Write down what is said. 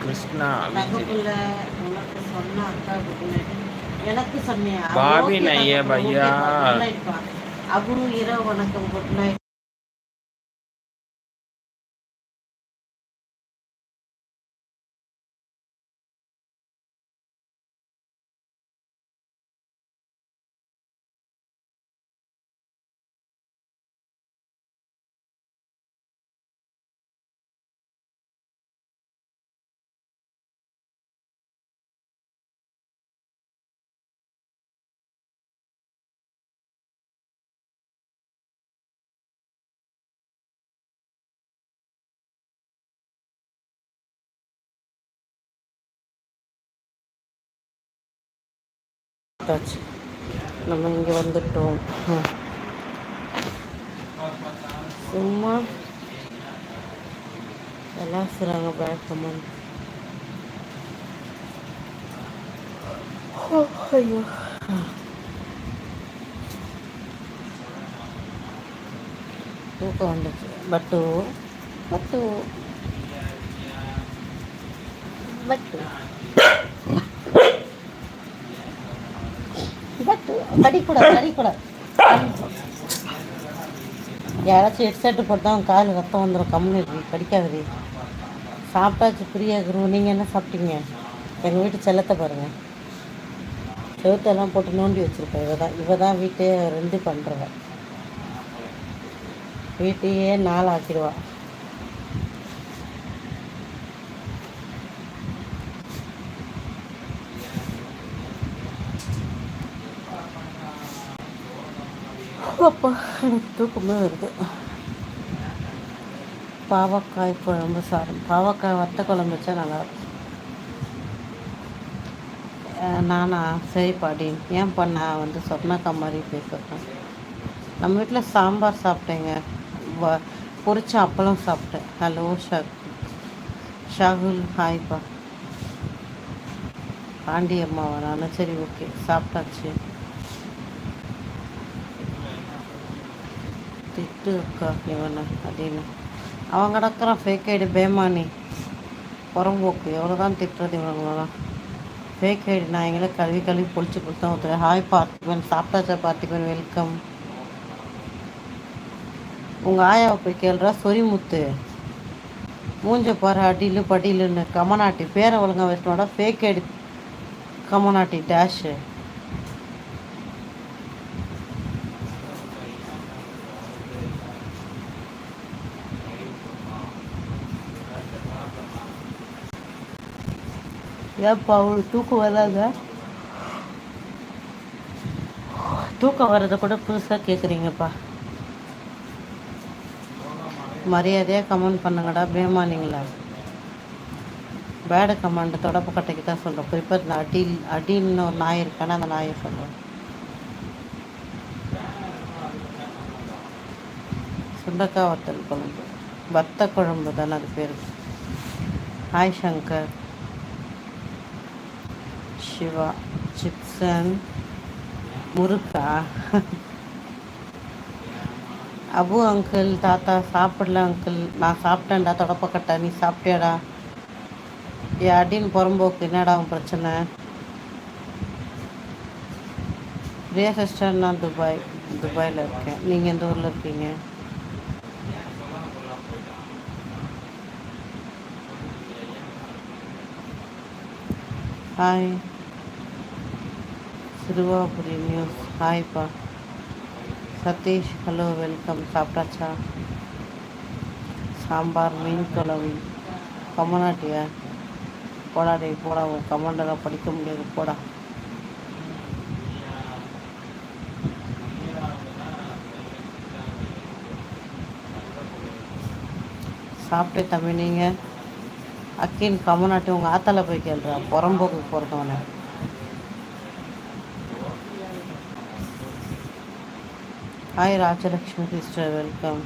கிருஷ்ணா எனக்கு சொன்னியா பாபி நைய பையா. அபுரு இரவு வணக்கம் குட் நைட் பார்த்தாச்சு நம்ம இங்கே வந்துட்டோம் ம். சும்மா விளாசுறாங்க பேக்கமன் ஐயோ தூக்கம் வந்துச்சு பட்டு பட்டு பட்டு கடிக்கூடாது கடிக்கூடாது யாராச்சும் ஹெட்செட்டு போட்டால் அவன் கால் ரத்தம் வந்துடும் கம்முன்னு கடிக்காதடி சாப்பிட்டாச்சு ஃப்ரீயாக இருக்கிறோம் நீங்கள் என்ன சாப்பிட்டீங்க? எங்கள் வீட்டு செல்லத்தை பாருங்கள் செவத்தெல்லாம் போட்டு நோண்டி வச்சுருப்பேன் இவ தான் இவ தான் வீட்டே ரெண்டு பண்ணுறவ வீட்டையே நாள் ஆக்கிடுவா அப்பா எனக்கு தூக்கமே வருது. பாவக்காய் குழம்பு சாதம். பாவக்காய் வத்த குழம்பு வச்சா நல்லா நானா சரிப்பாடி பாடி ஏன்ப்பா நான் வந்து சொன்னாக்கா மாதிரி பேசுகிறேன் நம்ம வீட்டில் சாம்பார் சாப்பிட்டேங்க. வ பொரிச்ச அப்பளம் சாப்பிட்டேன். ஹலோ ஷா ஷாகுல் ஹாய்ப்பா பாண்டி அம்மாவா நான் சரி ஓகே சாப்பிட்டாச்சு. திட்டு இருக்கா இவனை அப்படின்னு அவன் கிடக்கிறான் ஃபேக் ஐடி பேமானி. புறம்போக்கு. எவ்வளோ தான் திட்டுறது இவங்களெல்லாம் ஃபேக் ஐடி நான் எங்களை கழுவி கழுவி பொழிச்சு கொடுத்தேன். ஒருத்தர் ஹாய் பார்த்திபன். சாப்பிட்டாச்சா பார்த்திபன்? வெல்கம் உங்கள் ஆயாவை போய் கேள்றா சொரிமுத்து மூஞ்ச பாரு அடியில் படியிலுன்னு. கமநாட்டி. பேரை ஒழுங்கா வச்சுனோட ஃபேக் ஐடி கமநாட்டி டேஷு ஏப்பா அவளுக்கு தூக்கம் வராத? தூக்கம் வர்றதை கூட புதுசாக கேட்குறீங்கப்பா மரியாதையாக கமெண்ட் பண்ணுங்கடா பேமானிங்களா பேடு கமெண்ட் தொடப்பு கட்டைக்கு தான் சொல்கிறேன் குறிப்பாக இந்த அடி அடின்னு ஒரு நாய் இருக்கானே அந்த நாயை சொல்கிறேன் சுண்டக்காய் வத்தல் குழம்பு. வத்த குழம்பு தானே அது பேர். ஹாய் சங்கர். சிவா சிப்சன் முறுக்கா அபு அங்கிள் தாத்தா சாப்பிடல அங்கிள் நான் சாப்பிட்டேன்டா தொடப்பக்கட்டை. நீ சாப்பிட்டியாடா? என் அடின்னு புறம்போக்கு. என்னடா உன் பிரச்சனை? பிரியா சிஸ்டர் நான் துபாய் துபாயில் இருக்கேன். நீங்கள் எந்த ஊரில் இருக்கீங்க? ஹாய் சிறுவாபுரி நியூஸ் ஹாய்ப்பா சதீஷ் ஹலோ வெல்கம் சாப்பிட்டாச்சா? சாம்பார் மீன் குழம்பு. கம்மநாட்டியா போடா டேய் போடா உன் கமெண்டெல்லாம் படிக்க முடியாது போடா. சாப்பிட்டு தம்பி நீங்கள் அக்கின் கம்மநாட்டி உங்கள் ஆத்தால போய் கேள்றா புறம்போக்கு போகிறதவனே ஹாய் ராஜலக்ஷ்மி சிஸ்டர் வெல்கம்